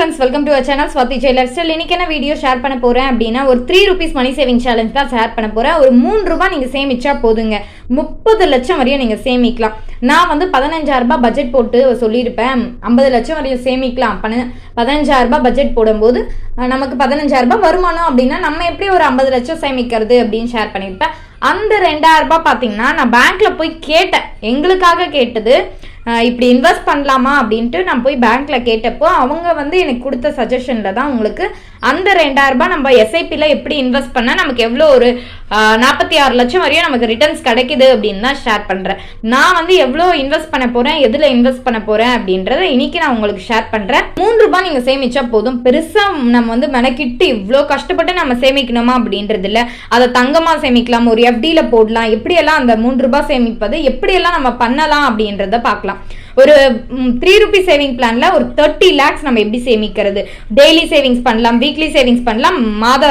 Friends welcome to channel Swathi jailer still இன்னைக்கு என்ன video share பண்ண போகிறேன் அப்படின்னா ஒரு three rupees money saving challenge தான் ஷேர் பண்ண போகிறேன் ஒரு மூணு ரூபாய் நீங்கள் சேமிச்சா போதுங்க. முப்பது லட்சம் வரையும் நீங்கள் சேமிக்கலாம். நான் வந்து பதினஞ்சாயிரரூபா பட்ஜெட் போட்டு சொல்லியிருப்பேன். ஐம்பது லட்சம் வரையும் சேமிக்கலாம். பன பதினஞ்சாயிரம் பட்ஜெட் போடும்போது நமக்கு பதினஞ்சாயிரரூபா வருமானம் அப்படின்னா நம்ம எப்படி ஒரு ஐம்பது லட்சம் சேமிக்கிறது அப்படின்னு ஷேர் பண்ணியிருப்பேன். அந்த ரெண்டாயிரரூபா பார்த்தீங்கன்னா நான் பேங்க்ல போய் கேட்டேன். எங்களுக்காக கேட்டது இப்படி இன்வெஸ்ட் பண்ணலாமா அப்படின்ட்டு நான் போய் பேங்க்கில் கேட்டப்போ அவங்க வந்து எனக்கு கொடுத்த சஜஷனில் தான் உங்களுக்கு அந்த ரெண்டாயிரம் ரூபாய் நம்ம எஸ்ஐபியில் எப்படி இன்வெஸ்ட் பண்ணால் நமக்கு எவ்வளோ ஒரு நாற்பத்தி ஆறு லட்சம் வரையும் நமக்கு ரிட்டர்ன்ஸ் கிடைக்குது அப்படின்னு தான் ஷேர் பண்ணுறேன் நான் வந்து எவ்வளோ இன்வெஸ்ட் பண்ண போகிறேன் எதில் இன்வெஸ்ட் பண்ண போகிறேன் அப்படின்றத இன்னைக்கு நான் உங்களுக்கு ஷேர் பண்ணுறேன் மூன்று ரூபாய் நீங்கள் சேமிச்சா போதும். பெருசாக நம்ம வந்து மெனக்கிட்டு இவ்வளோ கஷ்டப்பட்டு நம்ம சேமிக்கணுமா அப்படின்றது இல்லை. அதை தங்கமாக சேமிக்கலாம் ஒரு எஃப்டியில் போடலாம். எப்படியெல்லாம் அந்த மூன்று ரூபாய் சேமிப்பது எப்படியெல்லாம் நம்ம பண்ணலாம் அப்படின்றத பார்க்கலாம். ஒரு த்ரீ ருபி சேவிங் பிளான்ல ஒரு தேர்ட்டி லேக்ஸ் நம்ம எப்படி சேமிக்கிறது? டெய்லி சேவிங்ஸ் பண்ணலாம் வீக்லி சேவிங்ஸ் பண்ணலாம் மாத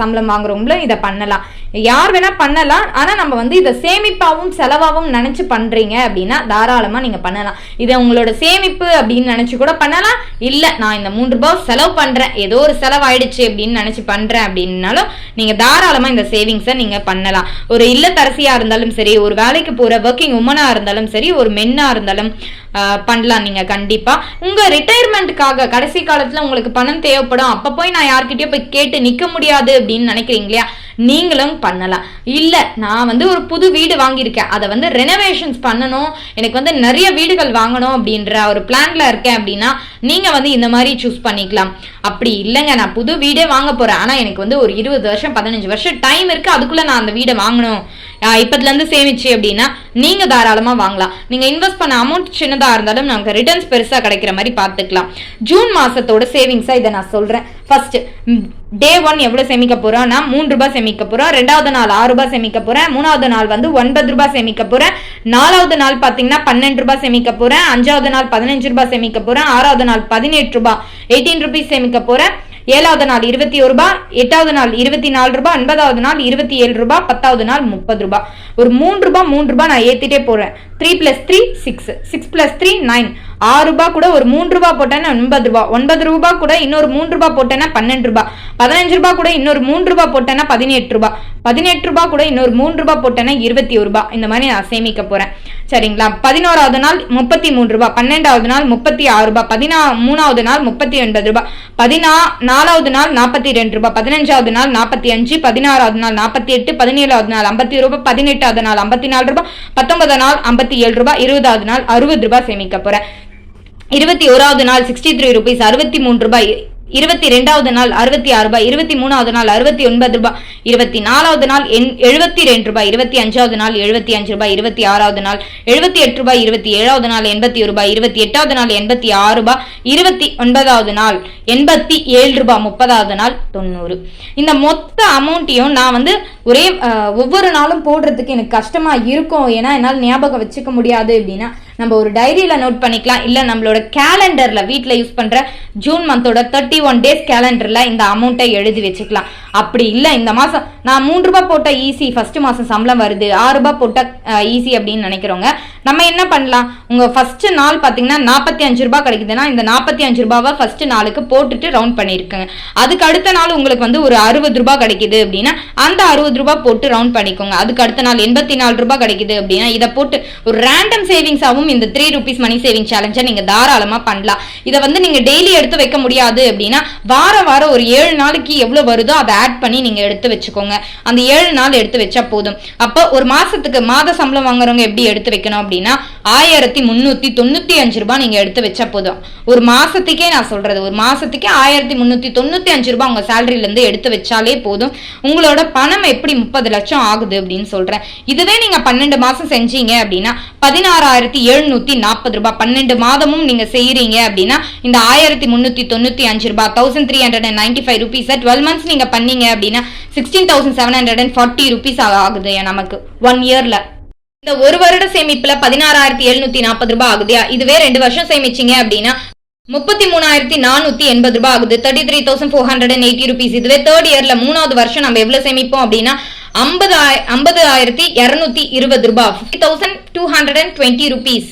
சம்பளம் வாங்குறவங்களும் இதை பண்ணலாம். யார் வேணால் பண்ணலாம். ஆனால் நம்ம வந்து இதை சேமிப்பாகவும் செலவாகவும் நினச்சி பண்ணுறீங்க அப்படின்னா தாராளமாக நீங்கள் பண்ணலாம். இதை உங்களோட சேமிப்பு அப்படின்னு நினச்சி கூட பண்ணலாம். இல்லை நான் இந்த மூன்று ரூபாய் செலவு பண்ணுறேன் ஏதோ ஒரு செலவாயிடுச்சு அப்படின்னு நினச்சி பண்ணுறேன் அப்படின்னாலும் நீங்கள் தாராளமாக இந்த சேவிங்ஸை நீங்கள் பண்ணலாம். ஒரு இல்லத்தரசியாக இருந்தாலும் சரி ஒரு வேலைக்கு போகிற ஒர்க்கிங் உமனாக இருந்தாலும் சரி ஒரு மென்னாக இருந்தாலும் பண்ணலாம் நீங்கள் கண்டிப்பாக உங்கள் ரிட்டையர்மெண்ட்டுக்காக கடைசி காலத்தில் உங்களுக்கு பணம் தேவைப்படும். அப்போ போய் நான் யார்கிட்டயோ போய் கேட்டு நிற்க முடியாது அப்படின்னு நினைக்கிறீங்க இல்லையா? நீங்களும் பண்ணலாம். இல்லை நான் வந்து ஒரு புது வீடு வாங்கியிருக்கேன். அதை வந்து ரெனோவேஷன்ஸ் பண்ணணும். எனக்கு வந்து நிறைய வீடுகள் வாங்கணும் அப்படின்ற ஒரு பிளான்ல இருக்கேன் அப்படின்னா நீங்க வந்து இந்த மாதிரி சூஸ் பண்ணிக்கலாம். அப்படி இல்லைங்க நான் புது வீடே வாங்க போறேன். ஆனா எனக்கு வந்து ஒரு இருபது வருஷம் பதினஞ்சு வருஷம் டைம் இருக்கு. அதுக்குள்ள நான் அந்த வீடை வாங்கணும். இப்போதுலேருந்து சேமிச்சு அப்படின்னா நீங்கள் தாராளமாக வாங்கலாம். நீங்கள் இன்வெஸ்ட் பண்ண அமௌண்ட் சின்னதாக இருந்தாலும் நமக்கு ரிட்டர்ன்ஸ் பெருசாக கிடைக்கிற மாதிரி பார்த்துக்கலாம். ஜூன் மாதத்தோட சேவிங்ஸாக இதை நான் சொல்கிறேன் ஃபர்ஸ்ட் டே ஒன் எவ்வளோ சேமிக்க போறோம்னா மூணு ரூபாய் சேமிக்க போகிறோம் ரெண்டாவது நாள் ஆறு ரூபாய் சேமிக்க போகிறேன் மூணாவது நாள் வந்து ஒன்பது ரூபாய் சேமிக்க போகிறேன் நாலாவது நாள் பார்த்தீங்கன்னா பன்னெண்டு ரூபாய் சேமிக்க போகிறேன் அஞ்சாவது நாள் பதினஞ்சு ரூபாய் சேமிக்க போகிறேன் ஆறாவது நாள் பதினெட்டு ரூபாய் எயிட்டீன் ருபீஸ் சேமிக்க போகிறேன் ஏழாவது நாள் இருபத்தி ஒரு ரூபாய் எட்டாவது நாள் இருபத்தி நாலு ரூபாய் ஒன்பதாவது நாள் இருபத்தி ஏழு ரூபாய் பத்தாவது நாள் முப்பது ரூபாய். ஒரு மூணு ரூபாய் மூணு ரூபாய் நான் ஏத்திட்டே போறேன். Three plus three six six plus three nine ஆறு ரூபாய் கூட ஒரு மூணு ரூபாய் போட்டேன்னா ஒன்பது ரூபாய். ஒன்பது ரூபாய் கூட இன்னொரு மூணு ரூபாய் போட்டேன்னா பன்னெண்டு ரூபாய். பதினஞ்சு ரூபாய் கூட இன்னொரு மூணு ரூபாய் போட்டேன்னா பதினெட்டு ரூபாய். பதினெட்டு ரூபாய் கூட இன்னொரு மூணு ரூபாய் போட்டேன்னா இருபத்தி ஒரு ரூபாய். இந்த மாதிரி நான் சேமிக்க போறேன். சரிங்களா? பதினோராவது நாள் முப்பத்தி மூணு ரூபாய். பன்னெண்டாவது நாள் முப்பத்தி ஆறு ரூபாய். பதினா மூணாவது நாள் முப்பத்தி ஒன்பது ரூபாய். பதினா நாலாவது நாள் நாற்பத்தி ரெண்டு ரூபாய். பதினஞ்சாவது நாள் நாற்பத்தி அஞ்சு பதினாறாவது நாள் நாற்பத்தி எட்டு பதினேழாவது நாள் ஐம்பத்தி ரூபாய். பதினெட்டாவது நாள் ஐம்பத்தி நாலு ரூபாய். பத்தொன்பது நாள் ஐம்பத்தி ஏழு ரூபாய். இருபதாவது நாள் அறுபது ரூபாய் சேமிக்க போறேன். இருபத்தி ஓராவது நாள் சிக்ஸ்டி த்ரீ ருபீஸ் அறுபத்தி மூணு ரூபாய் இருபத்தி ரெண்டாவது நாள் அறுபத்தி ஆறு ரூபாய் இருபத்தி மூணாவது நாள் அறுபத்தி ஒன்பது ரூபாய் இருபத்தி நாலாவது நாள் எண் எழுபத்தி ரெண்டு ரூபாய் இருபத்தி அஞ்சாவது நாள் எழுபத்தி அஞ்சு ரூபாய் இருபத்தி ஆறாவது நாள் எழுபத்தி எட்டு ரூபாய் இருபத்தி ஏழாவது நாள் எண்பத்தி ஒரு ரூபாய் இருபத்தி எட்டாவது நாள் எண்பத்தி ஆறு ரூபாய் இருபத்தி ஒன்பதாவது நாள் எண்பத்தி ஏழு ரூபாய் முப்பதாவது நாள் தொண்ணூறு. இந்த மொத்த அமௌண்ட்டையும் நான் வந்து ஒரே ஒவ்வொரு நாளும் போடுறதுக்கு எனக்கு கஷ்டமா இருக்கும். ஏன்னா என்னால் ஞாபகம் வச்சுக்க முடியாது அப்படின்னா நம்ம ஒரு டைரியில நோட் பண்ணிக்கலாம். இல்ல நம்மளோட கேலண்டர்ல வீட்டில் யூஸ் பண்ற ஜூன் மந்தோட தேர்ட்டி ஒன் டேஸ் கேலண்டர்ல இந்த அமௌண்ட்டை எழுதி வச்சுக்கலாம். அப்படி இல்ல இந்த மாசம் நான் மூன்று ரூபாய் போட்ட ஈஸி ஃபர்ஸ்ட் மாசம் சம்பளம் வருது. ஆறு ரூபாய் போட்ட ஈஸி அப்படின்னு நினைக்கிறவங்க நம்ம என்ன பண்ணலாம்? உங்க ஃபர்ஸ்ட் நாள் பாத்தீங்கன்னா நாற்பத்தி அஞ்சு ரூபாய் கிடைக்குதுன்னா இந்த நாற்பத்தி அஞ்சு ரூபாவை ஃபர்ஸ்ட் நாளுக்கு போட்டுட்டு ரவுண்ட் பண்ணியிருக்குங்க அதுக்கு அடுத்த நாள் உங்களுக்கு வந்து ஒரு அறுபது ரூபாய் கிடைக்குது அப்படின்னா அந்த அறுபது ரூபாய் போட்டு ரவுண்ட் பண்ணிக்கோங்க. அதுக்கு அடுத்த நாள் எண்பத்தி நாலு ரூபாய் கிடைக்குது அப்படின்னா இதை போட்டு ஒரு ரேண்டம் சேவிங்ஸாகவும் சேவிங்ஸாவும் இந்த த்ரீ ருபீஸ் மணி சேவிங் சேலஞ்சை நீங்க தாராளமா பண்ணலாம். இதை வந்து நீங்க டெய்லி எடுத்து வைக்க முடியாது அப்படின்னா வாரம் வாரம் ஒரு ஏழு நாளைக்கு எவ்வளவு வருதோ அதை ஆட் பண்ணி நீங்க எடுத்து வச்சுக்கோங்க. அந்த ஏழு நாள் எடுத்து வச்சா போதும். அப்போ ஒரு மாசத்துக்கு மாத சம்பளம் வாங்குறவங்க எப்படி எடுத்து வைக்கணும் அப்படின்னா ஆயிரத்தி முன்னூத்தி தொண்ணூத்தி அஞ்சு ரூபாய் நீங்க எடுத்து வச்சா போதும். ஒரு மாசத்துக்கே நான் சொல்றது ஒரு மாதத்துக்கே ஆயிரத்தி முந்நூற்றி தொண்ணூத்தி அஞ்சு ரூபாய் உங்க சேலரியிலேருந்து எடுத்து வச்சாலே போதும். உங்களோட பணம் எப்படி முப்பது லட்சம் ஆகுது அப்படின்னு சொல்றேன். இதுவே நீங்க பன்னெண்டு மாசம் செஞ்சீங்க அப்படின்னா பதினாறாயிரத்தி ஏழு எழுநூத்தி நாற்பது ரூபாய். பன்னெண்டு மாதமும் நீங்க செய்யறீங்க அப்படின்னா இந்த ஆயிரத்தி முன்னூத்தி தொண்ணூத்தி அஞ்சு ரூபாய் thousand three hundred and ninety five rupees twelve months நீங்க பண்ணீங்க அப்படின்னா sixteen thousand seven hundred and forty rupees ஆகுது நமக்கு ஒன் இயர்ல இந்த ஒரு வருட சேமிப்புல பதினாறாயிரத்தி எழுநூத்தி நாற்பது ரூபாய் ஆகுதுயா இதுவே ரெண்டு வருஷம் சேமிச்சீங்க அப்படின்னா முப்பத்தி மூணாயிரத்தி நானூத்தி எண்பது ரூபாய் ஆகுது thirty three thousand four hundred and eighty rupees இதுவே தேர்ட் இயர்ல மூணாவது வருஷம் நம்ம எவ்வளவு சேமிப்போம் அப்படின்னா ஐம்பது ஐம்பது ஆயிரத்தி இருநூத்தி இருபது ரூபாய். Fifty thousand two hundred and twenty rupees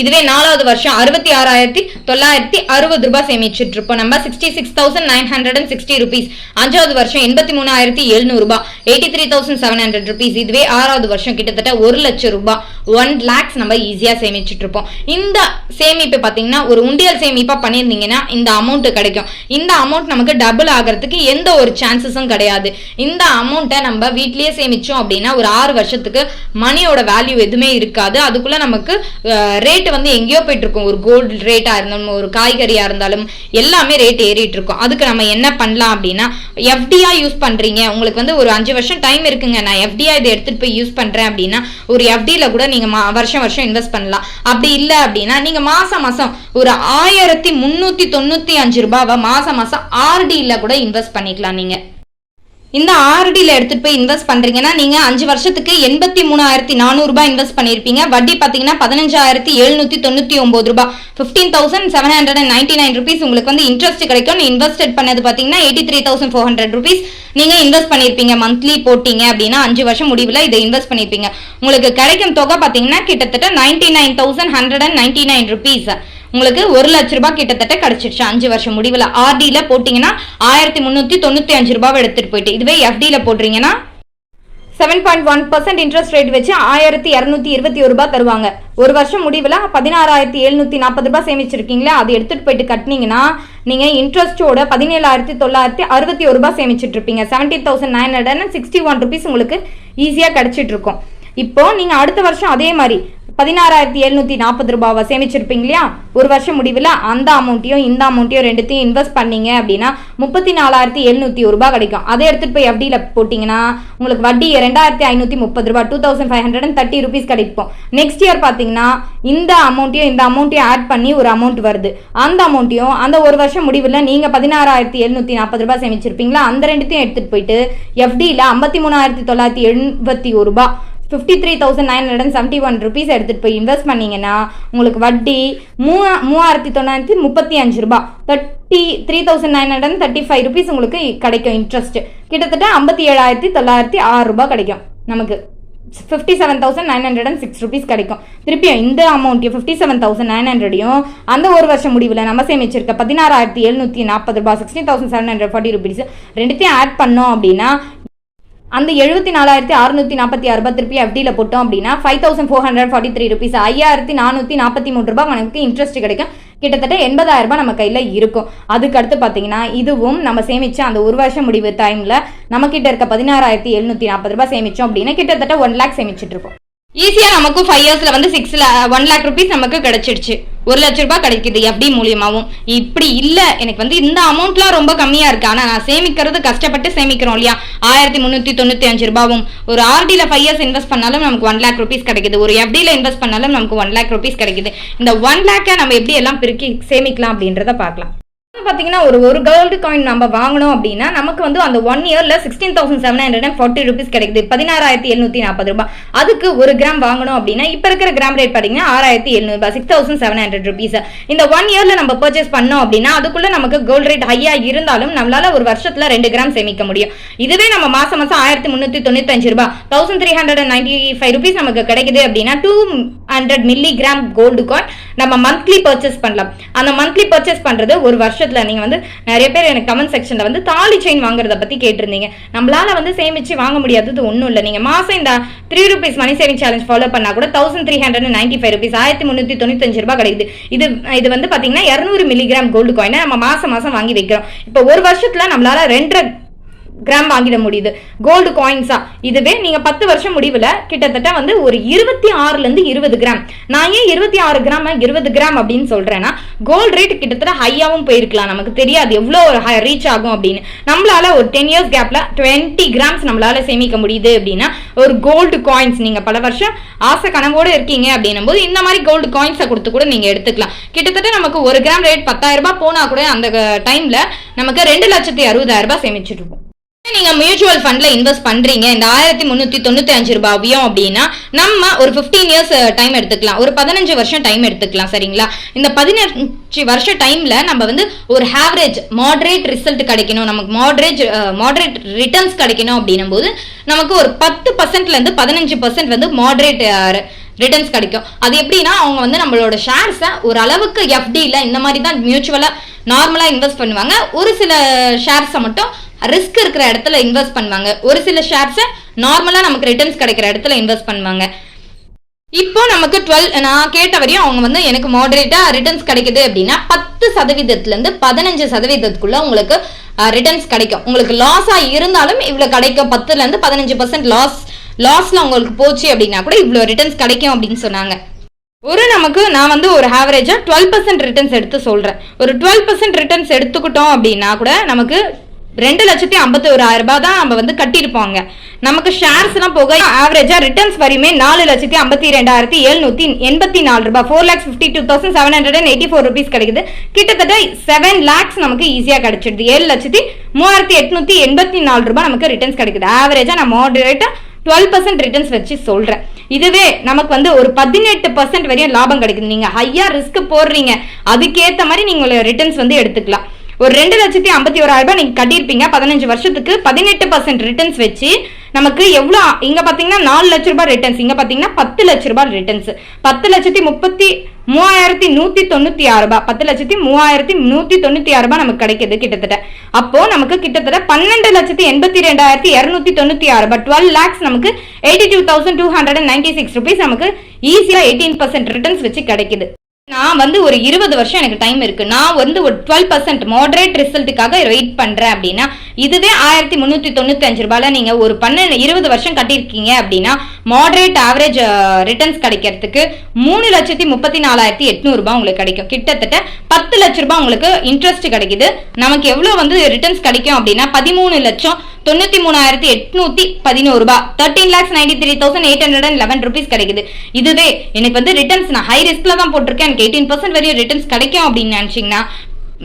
இதுவே நாலாவது வருஷம். அறுபத்தி ஆறாயிரத்தி தொள்ளாயிரத்தி அறுபது ரூபாய் சேமிச்சுட்டு இருப்போம் நம்ம sixty six thousand nine hundred and sixty rupees அஞ்சாவது வருஷம் எண்பத்தி மூணாயிரத்தி எழுநூறு ரூபாய். Eighty three thousand seven hundred rupees இதுவே ஆறாவது வருஷம். கிட்டத்தட்ட ஒரு லட்சம் ரூபாய். ஒன் லேக்ஸ் நம்ம ஈஸியா சேமிச்சுட்டு இருப்போம் இந்த சேமிப்பு பாத்தீங்கன்னா ஒரு உண்டியல் சேமிப்பா பண்ணியிருந்தீங்கன்னா இந்த அமௌண்ட் கிடைக்கும். இந்த அமௌண்ட் நமக்கு டபுள் ஆகிறதுக்கு எந்த ஒரு சான்சஸும் கிடையாது. இந்த அமௌண்ட்டை நம்ம வீட்லயே சேமிச்சோம் அப்படின்னா ஒரு ஆறு வருஷத்துக்கு மணியோட வேல்யூ எதுவுமே இருக்காது. அதுக்குள்ள நமக்கு ரேட் வந்து எங்கேயோ போயிட்டு இருக்கும் ஒரு கோல்டு ரேட்டா இருந்தாலும் ஒரு காய்கறியா இருந்தாலும் எல்லாமே ரேட் ஏறிட்டு இருக்கும் அதுக்கு நம்ம என்ன பண்ணலாம் அப்படின்னா எஃப்டியா யூஸ் பண்றீங்க. உங்களுக்கு வந்து ஒரு அஞ்சு வருஷம் டைம் இருக்குங்க. நான் எஃப்டியா இதை எடுத்துட்டு போய் யூஸ் பண்றேன் அப்படின்னா ஒரு எஃப்டியில் கூட நீங்க மா- வருஷம் வருஷம் இன்வெஸ்ட் பண்ணலாம். அப்படி இல்லை அப்படின்னா நீங்க மாசம் மாசம் ஒரு ஆயிரத்தி முன்னூத்தி தொண்ணூத்தி அஞ்சு ரூபாவை மாசம் மாசம் ஆர்டியில் கூட இன்வெஸ்ட் பண்ணிக்கலாம் நீங்க. இந்த ஆர்டியில் எடுத்துட்டு போய் இன்வெஸ்ட் பண்ணுறீங்கன்னா நீங்கள் அஞ்சு வருஷத்துக்கு எண்பத்தி மூணாயிரத்தி நானூறுபா இன்வெஸ்ட் பண்ணியிருப்பீங்க வட்டி பார்த்தீங்கன்னா பதினஞ்சாயிரத்தி எழுநூற்றி தொண்ணூற்றி ஒம்பது ரூபாய். Fifteen thousand seven hundred and ninety nine rupees உங்களுக்கு வந்து இன்ட்ரெஸ்ட் கிடைக்கும். நீ இன்வெஸ்டட் பண்ணது பார்த்தீங்கன்னா eighty three thousand four hundred rupees நீங்கள் இன்வெஸ்ட் பண்ணியிருப்பீங்க மந்த்லி போட்டிங்க அப்படின்னா அஞ்சு வருஷம் முடிவில் இதை இன்வெஸ்ட் பண்ணியிருப்பீங்க உங்களுக்கு கிடைக்கும் தொகை பார்த்தீங்கன்னா கிட்டத்தட்ட ninety nine thousand hundred and ninety nine rupees உங்களுக்கு ஒரு லட்ச ரூபாய் கிட்டத்தட்ட கிடைச்சிருச்சு. அஞ்சு வருஷம் முடிவில். ஆர்டியில் போட்டிங்கன்னா ஆயிரத்தி முந்நூற்றி தொண்ணூற்றி அஞ்சு ரூபாய் எடுத்துட்டு போயிட்டு. இதுவே எஃப்டியில் போடுறீங்கன்னா seven point one percent interest rate வச்சு ஆயிரத்தி இரநூத்தி இருபத்தி ஒரு ரூபாய் தருவாங்க. ஒரு வருஷம் முடிவில் பதினாறாயிரத்தி எழுநூத்தி நாற்பது ரூபாய் சேமிச்சிருக்கீங்களா அது எடுத்துட்டு போயிட்டு கட்டினீங்கன்னா நீங்க இன்ட்ரெஸ்டோட பதினேழாயிரத்தி தொள்ளாயிரத்தி அறுபத்தி ஒரு ரூபாய் சேமிச்சிட்டு இருப்பீங்க seventeen thousand nine hundred and sixty one rupees உங்களுக்கு ஈஸியா கிடைச்சிட்டு இருக்கும் இப்போ நீங்க அடுத்த வருஷம் அதே மாதிரி பதினாறாயிரத்தி எழுநூத்தி நாற்பது ரூபாவை சேமிச்சிருப்பீங்க இல்லையா? ஒரு வருஷம் முடிவில் அந்த அமௌண்ட்டையும் இந்த அமௌண்ட்டையும் ரெண்டுத்தையும் இன்வெஸ்ட் பண்ணீங்க அப்படின்னா முப்பத்தி நாலாயிரத்தி எழுநூத்தி ஒரு ரூபாய் கிடைக்கும். அதை எடுத்துட்டு போய் எஃப்டியில் போட்டிங்கன்னா உங்களுக்கு வட்டி ரெண்டாயிரத்தி ஐநூற்றி முப்பது ரூபாய் two thousand five hundred and thirty rupees கிடைக்கும். நெக்ஸ்ட் இயர் பார்த்தீங்கன்னா இந்த அமௌண்ட்டையும் இந்த அமௌண்ட்டையும் ஆட் பண்ணி ஒரு அமௌண்ட் வருது. அந்த அமௌண்ட்டையும் அந்த ஒரு வருஷம் முடிவில் நீங்கள் பதினாறாயிரத்தி எழுநூற்றி நாற்பது ரூபாய் சேமிச்சிருப்பீங்களா? அந்த ரெண்டுத்தையும் எடுத்துட்டு போயிட்டு எஃப்டியில் ஐம்பத்தி மூணாயிரத்தி தொள்ளாயிரத்தி எண்பத்தி ஒரு ரூபாய் fifty three thousand nine hundred and seventy one rupees எடுத்துகிட்டு போய் இன்வெஸ்ட் பண்ணீங்கன்னா உங்களுக்கு வட்டி மூவா மூவாயிரத்தி தொள்ளாயிரத்தி முப்பத்தி அஞ்சு ரூபாய் thirty three thousand nine hundred and thirty five rupees உங்களுக்கு கிடைக்கும் இன்ட்ரெஸ்ட் கிட்டத்தட்ட ஐம்பத்தி ஏழாயிரத்தி தொள்ளாயிரத்தி ஆறு ரூபாய் கிடைக்கும். நமக்கு fifty seven thousand nine hundred and six rupees கிடைக்கும். திருப்பியும் இந்த அமௌண்ட்டையும் ஃபிஃப்டி செவன் தௌசண்ட் நைன் ஹண்ட்ரடையும் அந்த ஒரு வருஷம் முடிவில் நம்ம சேமிச்சிருக்க பதினாறாயிரத்தி எழுநூற்றி நாற்பது ரூபாய் sixteen thousand seven hundred forty rupees ரெண்டுத்தையும் ஆட் பண்ணோம் அப்படின்னா அந்த எழுபத்தி நாலாயிரத்தி அறுநூத்தி நாற்பத்தி ஆறு ரூபாய் திருப்பி எஃப்டியில் போட்டோம் அப்படின்னா five thousand four hundred forty three rupees ஐயாயிரத்தி நானூற்றி நாற்பத்தி மூணு ரூபாய் நமக்கு இன்ட்ரெஸ்ட் கிடைக்கும். கிட்டத்தட்ட எண்பதாயிரம் ரூபாய் நம்ம கையில் இருக்கும். அதுக்கு அடுத்து பார்த்தீங்கன்னா இதுவும் நம்ம சேமிச்ச அந்த ஒரு வருஷம் முடிவு டைமில் நம்மக்கிட்ட இருக்க பதினாறாயிரத்தி எழுநூற்றி நாற்பது ரூபாய் சேமிச்சோம் அப்படின்னா கிட்டத்தட்ட ஒன் லேக் சேமிச்சிட்டு இருக்கோம் ஈஸியா நமக்கும் ஃபைவ் இயர்ஸ்ல வந்து சிக்ஸ் ஒன் லேக் ருபீஸ் நமக்கு கிடைச்சிடுச்சு. ஒரு லட்ச ரூபாய் கிடைக்குது எஃப்டி மூலியமாவும்? இப்படி இல்ல. எனக்கு வந்து இந்த அமௌண்ட்லாம் ரொம்ப கம்மியா இருக்கு. ஆனா நான் சேமிக்கிறது கஷ்டப்பட்டு சேமிக்கிறோம் இல்லையா? ஆயிரத்தி முந்நூற்றி தொண்ணூத்தி அஞ்சு ரூபாவும். ஒரு ஆர்டில ஃபைவ் இயர்ஸ் இன்வெஸ்ட் பண்ணாலும் நமக்கு ஒன் லேக் ருபீஸ் கிடைக்குது. ஒரு எஃப்டில இன்வெஸ்ட் பண்ணாலும் நமக்கு ஒன் லேக் ருபீஸ் கிடைக்குது. இந்த ஒன் லேக்கை நம்ம எப்படி எல்லாம் பெருக்கி சேமிக்கலாம் அப்படின்றத பார்க்கலாம். வந்து பார்த்தீங்கன்னா ஒரு ஒரு கோல்டு காயின் நம்ம வாங்கணும் அப்படின்னா நமக்கு வந்து அந்த ஒன் இயர்ல sixteen thousand seven hundred and forty rupees கிடைக்குது. பதினாறாயிரத்தி எழுநூத்தி நாற்பது ரூபாய். அதுக்கு ஒரு கிராம் வாங்கணும் அப்படின்னா இப்போ இருக்கிற கிராம் ரேட் பார்த்தீங்கன்னா ஆறாயிரத்தி எழுநூறு ரூபாய் six thousand seven hundred rupees இந்த ஒன் இயர்ல நம்ம பர்ச்சேஸ் பண்ணோம் அப்படின்னா அதுக்குள்ள நமக்கு கோல்டு ரேட் ஹையா இருந்தாலும் நம்மளால ஒரு வருஷத்துல ரெண்டு கிராம் சேமிக்க முடியும். இதுவே நம்ம மாசம் மாசம் ஆயிரத்தி முன்னூத்தி தொண்ணூத்தஞ்சு ரூபாய் thousand three hundred and ninety five rupees நமக்கு கிடைக்குது அப்படின்னா two hundred milligram gold coin நம்ம மந்த்லி பர்ச்சேஸ் பண்ணலாம். அந்த மந்த்லி பர்ச்சேஸ் பண்றது ஒரு வருஷத்துல நீங்க வந்து நிறைய பேர் எனக்கு கமெண்ட் செக்ஷன்ல வந்து தாலி செயின் வாங்குறத பத்தி கேட்டிருந்தீங்க. நம்மளால வந்து சேமிச்சு வாங்க முடியாதது ஒண்ணும் இல்லை. நீங்க மாசம் இந்த three rupees money saving challenge follow பண்ணால் கூட thousand three hundred ninety five rupees ஆயிரத்தி முந்நூத்தி தொண்ணூத்தஞ்சு ரூபாய் கிடைக்குது. இது இது வந்து பாத்தீங்கன்னா இரநூறு மில்லிகிராம் கோல்டு காயினை நம்ம மாதம் மாசம் வாங்கி வைக்கிறோம். இப்போ ஒரு வருஷத்துல நம்மளால ரெண்டரை கிராம் வாங்கிட முடியுது. கோல்டு காயின்ஸா இதுவே நீங்க பத்து வருஷம் முடிவுல கிட்டத்தட்ட வந்து ஒரு இருபத்தி ஆறுல இருந்து இருபது கிராம் நான் ஏன் இருபத்தி ஆறு கிராம் இருபது கிராம் அப்படின்னு சொல்றேன்னா கோல்டு ரேட் கிட்டத்தட்ட ஹையாவும் போயிருக்கலாம். நமக்கு தெரியாது எவ்வளோ ரீச் ஆகும் அப்படின்னு. நம்மளால ஒரு டென் இயர்ஸ் கேப்ல டுவெண்ட்டி கிராம்ஸ் நம்மளால சேமிக்க முடியுது அப்படின்னா ஒரு கோல்டு காயின்ஸ் நீங்க பல வருஷம் ஆசை கனவோட இருக்கீங்க அப்படின்னும் போது இந்த மாதிரி கோல்டு காயின்ஸை கொடுத்து கூட நீங்க எடுத்துக்கலாம். கிட்டத்தட்ட நமக்கு ஒரு கிராம் ரேட் பத்தாயிரம் ரூபாய் போனா கூட அந்த டைம்ல நமக்கு ரெண்டு லட்சத்தி அறுபதாயிரம் ரூபாய் சேமிச்சிட்டு இருப்போம் நீங்க மியூச்சுவல் ஃபண்ட்ல இன்வெஸ்ட் பண்றீங்க இந்த ஆயிரத்தி முன்னூத்தி தொண்ணூத்தி அஞ்சு ரூபாயும் அப்படின்னா நம்ம ஒரு 15 இயர்ஸ் டைம் எடுத்துக்கலாம். ஒரு பதினஞ்சு வருஷம் டைம் எடுத்துக்கலாம் சரிங்களா? இந்த பதினஞ்சு வருஷம் டைம்ல நம்ம வந்து ஒரு ஹாவரேஜ் மாடரேட் ரிசல்ட் கிடைக்கணும். நமக்கு மாடரேஜ் மாடரேட் ரிட்டர்ன்ஸ் கிடைக்கணும் அப்படின்னும் போது நமக்கு ஒரு பத்து பர்சன்ட்ல இருந்து பதினஞ்சு பர்சன்ட் வந்து மாடரேட் ரிட்டர்ன்ஸ் கிடைக்கும். அது எப்படின்னா அவங்க வந்து நம்மளோட ஷேர்ஸை ஒரு அளவுக்கு எஃப்டியில் இந்த மாதிரி தான் மியூச்சுவலாக நார்மலாக இன்வெஸ்ட் பண்ணுவாங்க. ஒரு சில ஷேர்ஸை மட்டும் ரிஸ்க் இருக்கிற இடத்துல இன்வெஸ்ட் பண்ணுவாங்க. ஒரு சில ஷேர்ஸை நார்மலாக நமக்கு ரிட்டர்ன்ஸ் கிடைக்கிற இடத்துல இன்வெஸ்ட் பண்ணுவாங்க. இப்போ நமக்கு டுவெல் நான் கேட்ட வரையும் அவங்க வந்து எனக்கு மாடரேட்டா ரிட்டர்ன்ஸ் கிடைக்குது அப்படின்னா பத்து சதவீதத்துல இருந்து பதினஞ்சு சதவீதத்துக்குள்ள உங்களுக்கு ரிட்டர்ன்ஸ் கிடைக்கும். உங்களுக்கு லாஸா இருந்தாலும் இவ்வளவு கிடைக்கும். பத்துல இருந்து பதினஞ்சு பர்சன்ட் லாஸ் லாஸ்ல உங்களுக்கு போச்சு அப்படின்னா கூட இவ்வளவு ரிட்டர்ன்ஸ் கிடைக்கும் அப்படின்னு சொன்னாங்க. ஒரு நமக்கு நான் வந்து ஒரு ஆவரேஜா டுவெல் பர்சன்ட் ரிட்டர்ன்ஸ் எடுத்து சொல்றேன். ஒரு டுவெல் பர்சன்ட் ரிட்டர்ன்ஸ் எடுத்துக்கிட்டோம் அப்படின்னா கூட நமக்கு ரெண்டு லட்சத்தி ஐம்பத்தி ஓராயிரம் ரூபாய் தான் நம்ம வந்து கட்டியிருப்போங்க. நமக்கு ஷேர்ஸ்லாம் போக ஆவரேஜா ரிட்டர்ன்ஸ் வரையுமே நாலு லட்சத்தி ஐம்பத்தி ரெண்டாயிரத்தி எழுநூத்தி எண்பத்தி நாலு ரூபாய். Four lakhs fifty two thousand seven hundred and eighty four rupees கிடைக்குது. கிட்டத்தட்ட செவன் லேக்ஸ் நமக்கு ஈஸியா கிடைச்சிடுது. ஏழு லட்சத்தி மூவாயிரத்தி எட்நூத்தி எண்பத்தி நாலு ரூபாய் நமக்கு ரிட்டர்ன்ஸ் கிடைக்குது. ஆவரேஜா நான் மாடரேட்டா டுவெல் பர்சன்ட் ரிட்டர்ன்ஸ் வச்சு சொல்றேன். இதுவே நமக்கு வந்து ஒரு பதினெட்டு பர்சன்ட் வரையும் லாபம் கிடைக்குது. நீங்க ஹையா ரிஸ்க் போடுறீங்க. அதுக்கேற்ற மாதிரி நீங்க ரிட்டர்ன்ஸ் வந்து எடுத்துக்கலாம். ஒரு ரெண்டு லட்சத்தி ஐம்பத்தி ஓராயிரம் ரூபாய் நீங்கள் கட்டியிருப்பீங்க. பதினஞ்சு வருஷத்துக்கு பதினெட்டு பர்சன்ட் ரிட்டர்ன்ஸ் வச்சு நமக்கு எவ்வளோ இங்கே பார்த்தீங்கன்னா நாலு லட்ச ரூபாய் ரிட்டர்ன்ஸ் இங்கே பார்த்தீங்கன்னா பத்து லட்ச ரூபாய் ரிட்டர்ன்ஸ் பத்து லட்சத்தி முப்பத்தி மூவாயிரத்தி நூற்றி தொண்ணூற்றி ஆறு ரூபாய். பத்து லட்சத்தி மூவாயிரத்தி நூற்றி தொண்ணூற்றி ஆறு ரூபாய் நமக்கு கிடைக்கிது கிட்டத்தட்ட. அப்போ நமக்கு கிட்டத்தட்ட பன்னெண்டு லட்சத்தி எண்பத்தி ரெண்டாயிரத்தி இரநூத்தி தொண்ணூத்தி ஆறு ரூபாய். டுவெல் லேக்ஸ் நமக்கு eighty two thousand two hundred and ninety six rupees நமக்கு ஈஸியாக எயிட்டீன் பர்சன்ட் ரிட்டர்ன்ஸ் வச்சு கிடைக்குது. நான் வந்து ஒரு இருபது வருஷம் எனக்கு டைம் இருக்கு. நான் வந்து ஒரு டுவெல் பர்சன்ட் மாடரேட் ரிசல்ட்டுக்காக வெயிட் பண்றேன் அப்படின்னா இதுவே ஆயிரத்தி முந்நூற்றி தொண்ணூற்றி அஞ்சு ரூபாயில நீங்கள் ஒரு பன்னெண்டு இருபது வருஷம் கட்டியிருக்கீங்க அப்படின்னா மாடரேட் ஆவரேஜ் ரிட்டர்ன்ஸ் கிடைக்கிறதுக்கு மூணு லட்சத்தி முப்பத்தி நாலாயிரத்தி எட்நூறுபா உங்களுக்கு கிடைக்கும். கிட்டத்தட்ட பத்து லட்ச ரூபாய் உங்களுக்கு இன்ட்ரெஸ்ட் கிடைக்குது. நமக்கு எவ்வளோ வந்து ரிட்டர்ன்ஸ் கிடைக்கும் அப்படின்னா பதிமூணு லட்சம் தொண்ணூத்தி மூணாயிரத்தி எட்நூத்தி பதினோரு ரூபாய். Thirteen lakhs ninety three thousand eight hundred and eleven rupees கிடைக்குது. இதுவே எனக்கு வந்து ரிட்டர்ன்ஸ் நான் ஹை ரிஸ்க்ல தான் போட்டிருக்கேன். எனக்கு எயிட்டீன் பர்சன்ட் வரையும் ரிட்டர்ன்ஸ் கிடைக்கும் அப்படின்னு நினைச்சீங்கன்னா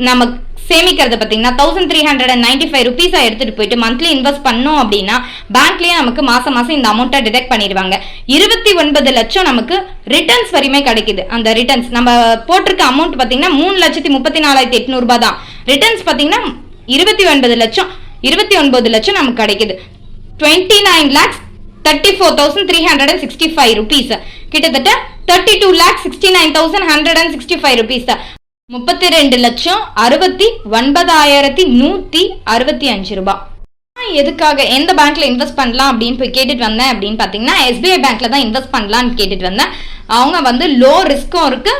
நம்ம சேமிக்கிறத பார்த்தீங்கன்னா thousand three hundred and ninety five ருபீஸாக எடுத்துகிட்டு போயிட்டு மந்த்லி இன்வெஸ்ட் பண்ணோம் அப்படின்னா பேங்க்லேயே நமக்கு மாதம் மாதம் இந்த அமௌண்ட்டை டிடெக்ட் பண்ணிடுவாங்க. இருபத்தி ஒன்பது லட்சம் நமக்கு ரிட்டர்ன்ஸ் வரையுமே கிடைக்குது. அந்த ரிட்டர்ன்ஸ் நம்ம போட்டிருக்க அமௌண்ட் பார்த்தீங்கன்னா மூணு லட்சத்தி முப்பத்தி நாலாயிரத்தி எட்நூறுபா தான். ரிட்டர்ன்ஸ் பார்த்தீங்கன்னா இருபத்தி ஒன்பது லட்சம் இருபத்தி ஒன்பது லட்சம் நமக்கு கிடைக்குது. Twenty nine lakhs thirty four thousand three hundred and sixty five rupees கிட்டத்தட்ட thirty two lakhs sixty nine thousand hundred and sixty five rupees முப்பத்தி ரெண்டு லட்சம் அறுபத்தி ஒன்பதாயிரத்தி நூத்தி அறுபத்தி அஞ்சு ரூபாய் எதுக்காக எந்த பேங்க்ல இன்வெஸ்ட் பண்ணலாம் அப்படின்னு போய் கேட்டுட்டு வந்தேன் அப்படின்னு பார்த்தீங்கன்னா எஸ்பிஐ பேங்க்ல தான் இன்வெஸ்ட் பண்ணலாம்னு கேட்டுட்டு வந்தேன். அவங்க வந்து லோ ரிஸ்க்கும் இருக்கு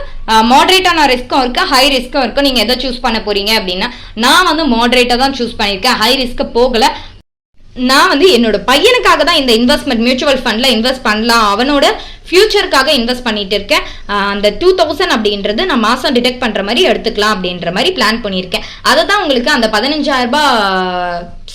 மாடரேட்டான ரிஸ்க்கும் இருக்கு ஹை ரிஸ்க்கும் இருக்கு. நீங்க எதை சூஸ் பண்ண போறீங்க அப்படின்னா நான் வந்து மாடரேட்டா தான் சூஸ் பண்ணியிருக்கேன். ஹை ரிஸ்க்கு போகல. நான் வந்து என்னோட பையனுக்காக தான் இந்த இன்வெஸ்ட்மெண்ட் மியூச்சுவல் ஃபண்டில் இன்வெஸ்ட் பண்ணலாம். அவனோட ஃபியூச்சருக்காக இன்வெஸ்ட் பண்ணிட்டு இருக்கேன். அந்த டூ தௌசண்ட் அப்படின்றது நான் மாதம் டிடெக்ட் பண்ணுற மாதிரி எடுத்துக்கலாம் அப்படின்ற மாதிரி பிளான் பண்ணியிருக்கேன். அதை தான் உங்களுக்கு அந்த பதினஞ்சாயிரரூபா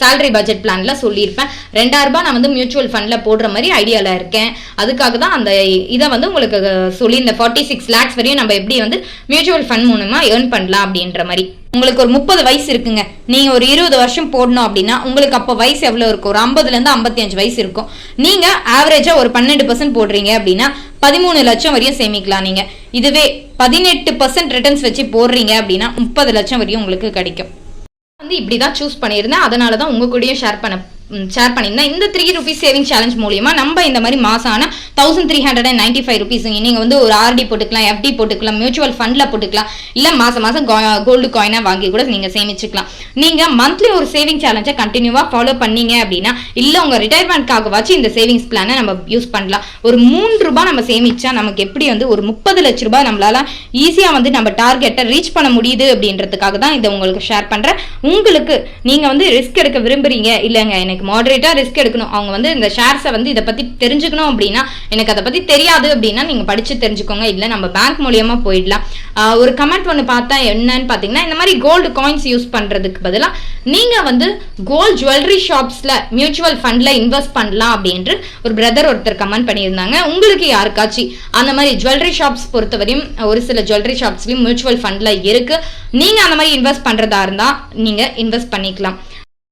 சேலரி பட்ஜெட் பிளான்ல சொல்லியிருப்பேன். ரெண்டாயிரம் ரூபாய் நான் வந்து மியூச்சுவல் ஃபண்ட்ல போடுற மாதிரி ஐடியால இருக்கேன். அதுக்காக தான் அந்த இதை வந்து உங்களுக்கு சொல்லி இந்த ஃபார்ட்டி சிக்ஸ் லேக்ஸ் வரையும் நம்ம எப்படி வந்து மியூச்சுவல் ஃபண்ட் மூலமா ஏர்ன் பண்ணலாம் அப்படின்ற மாதிரி. உங்களுக்கு ஒரு முப்பது வயசு இருக்குங்க. நீங்க ஒரு இருபது வருஷம் போடணும் அப்படின்னா உங்களுக்கு அப்போ வயசு எவ்வளவு இருக்கும்? ஒரு ஐம்பதுல இருந்து ஐம்பத்தி அஞ்சு வயசு இருக்கும். நீங்க ஆவரேஜா ஒரு பன்னெண்டு பர்சன்ட் போடுறீங்க அப்படின்னா பதிமூணு லட்சம் வரையும் சேமிக்கலாம் நீங்க. இதுவே பதினெட்டு பர்சன்ட் ரிட்டர்ன்ஸ் வச்சு போடுறீங்க அப்படின்னா முப்பது லட்சம் வரையும் உங்களுக்கு கிடைக்கும். இப்படி தான் சூஸ் பண்ணியிருந்தேன். அதனால தான் உங்க கூடயும் ஷேர் பண்ண ஷேர் பண்ணியிருந்தேன் இந்த த்ரீ ருபீஸ் சேவிங் சேலஞ்ச் மூலியமாக நம்ம இந்த மாதிரி மாதம் ஆனால் thousand three hundred and ninety five rupees நீங்கள் வந்து ஒரு ஆர்டி போட்டுக்கலாம் எஃப்டி போட்டுக்கலாம் மியூச்சுவல் ஃபண்டில் போட்டுக்கலாம் இல்லை மாதம் மாதம் கோல்டு காயினாக வாங்கி கூட நீங்கள் சேமிச்சுக்கலாம். நீங்கள் மந்த்லி ஒரு சேவிங் சேலஞ்சை கண்டினியூவாக ஃபாலோ பண்ணீங்க அப்படின்னா இல்லை உங்கள் ரிட்டையர்மெண்ட்காகவாச்சும் இந்த சேவிங்ஸ் பிளானை நம்ம யூஸ் பண்ணலாம். ஒரு மூணு ரூபாய் நம்ம சேமிச்சா நமக்கு எப்படி வந்து ஒரு முப்பது லட்ச ரூபாய் நம்மளால ஈஸியாக வந்து நம்ம டார்கெட்டை ரீச் பண்ண முடியுது அப்படின்றதுக்காக தான் இதை உங்களுக்கு ஷேர் பண்ணுறேன் உங்களுக்கு நீங்கள் வந்து ரிஸ்க் எடுக்க விரும்புறீங்க இல்லைங்க எனக்கு மாடரேட்டா ரிஸ்க் எடுக்கணும். அவங்க வந்து இந்த ஷேர்ஸை வந்து இதை பத்தி தெரிஞ்சுக்கணும் அப்படின்னா எனக்கு அதை பத்தி தெரியாது அப்படின்னா நீங்க படிச்சு தெரிஞ்சுக்கோங்க. இல்ல நம்ம பேங்க் மூலியமா போயிடலாம். ஒரு கமெண்ட் ஒன்று பார்த்தா என்னன்னு பார்த்தீங்கன்னா இந்த மாதிரி கோல்டு காயின்ஸ் யூஸ் பண்றதுக்கு பதிலாக நீங்க வந்து கோல்ட் ஜுவல்லரி ஷாப்ஸ்ல மியூச்சுவல் ஃபண்ட்ல இன்வெஸ்ட் பண்ணலாம் அப்படின்ட்டு ஒரு பிரதர் ஒருத்தர் கமெண்ட் பண்ணியிருந்தாங்க. உங்களுக்கு யாருக்காச்சும் அந்த மாதிரி ஜுவல்லரி ஷாப்ஸ் பொறுத்தவரையும் ஒரு சில ஜுவல்லரி ஷாப்ஸ்லயும் மியூச்சுவல் ஃபண்ட்ல இருக்கு. நீங்க அந்த மாதிரி இன்வெஸ்ட் பண்றதா இருந்தா நீங்க இன்வெஸ்ட் பண்ணிக்கலாம்.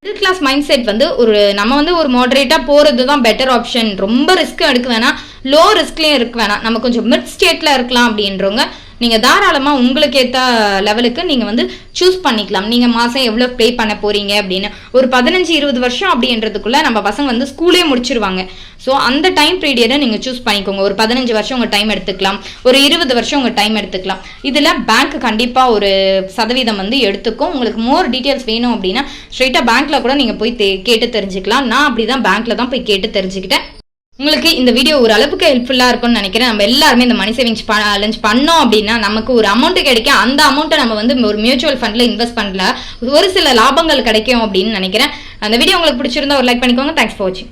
மிடில் கிளாஸ் மைண்ட் செட் வந்து ஒரு நம்ம வந்து ஒரு மாடரேட்டாக போகிறது தான் பெட்டர் ஆப்ஷன் ரொம்ப ரிஸ்க் எடுக்க வேணாம். லோ ரிஸ்க்லேயும் இருக்க வேணாம். நம்ம கொஞ்சம் மிட் ஸ்டேட்டில் இருக்கலாம் அப்படின்றவங்க நீங்கள் தாராளமாக உங்களுக்கு ஏற்ற லெவலுக்கு நீங்கள் வந்து சூஸ் பண்ணிக்கலாம். நீங்கள் மாதம் எவ்வளோ பே பண்ண போகிறீங்க அப்படின்னு. ஒரு பதினஞ்சு இருபது வருஷம் அப்படின்றதுக்குள்ளே நம்ம பசங்க வந்து ஸ்கூலே முடிச்சிருவாங்க. ஸோ அந்த டைம் பீரியடை நீங்கள் சூஸ் பண்ணிக்கோங்க. ஒரு பதினஞ்சு வருஷம் உங்கள் டைம் எடுத்துக்கலாம். ஒரு இருபது வருஷம் உங்கள் டைம் எடுத்துக்கலாம். இதில் பேங்க் கண்டிப்பாக ஒரு சதவீதம் வந்து எடுத்துக்கும். உங்களுக்கு மோர் டீட்டெயில்ஸ் வேணும் அப்படின்னா ஸ்ட்ரெயிட்டாக பேங்க்கில் கூட நீங்கள் போய் கேட்டு தெரிஞ்சுக்கலாம். நான் அப்படி தான் பேங்க்கில் தான் போய் கேட்டு தெரிஞ்சுக்கிட்டேன். உங்களுக்கு இந்த வீடியோ ஒரு அளவுக்கு ஹெல்ப்ஃபுல்லாக இருக்கும்னு நினைக்கிறேன். நம்ம எல்லாருமே இந்த மணி சேவிங்ஸ் லஞ்ச் பண்ணோம் அப்படின்னா நமக்கு ஒரு அமௌண்ட் கிடைக்கும் அந்த அமௌண்ட்டை நம்ம வந்து ஒரு மியூச்சுவல் ஃபண்டில் இன்வெஸ்ட் பண்ணல. ஒரு சில லாபங்கள் கிடைக்கும் அப்படின்னு நினைக்கிறேன். அந்த வீடியோ உங்களுக்கு பிடிச்சிருந்தா ஒரு லைக் பண்ணிக்கோங்க. தேங்க்ஸ் ஃபார் வாட்சிங்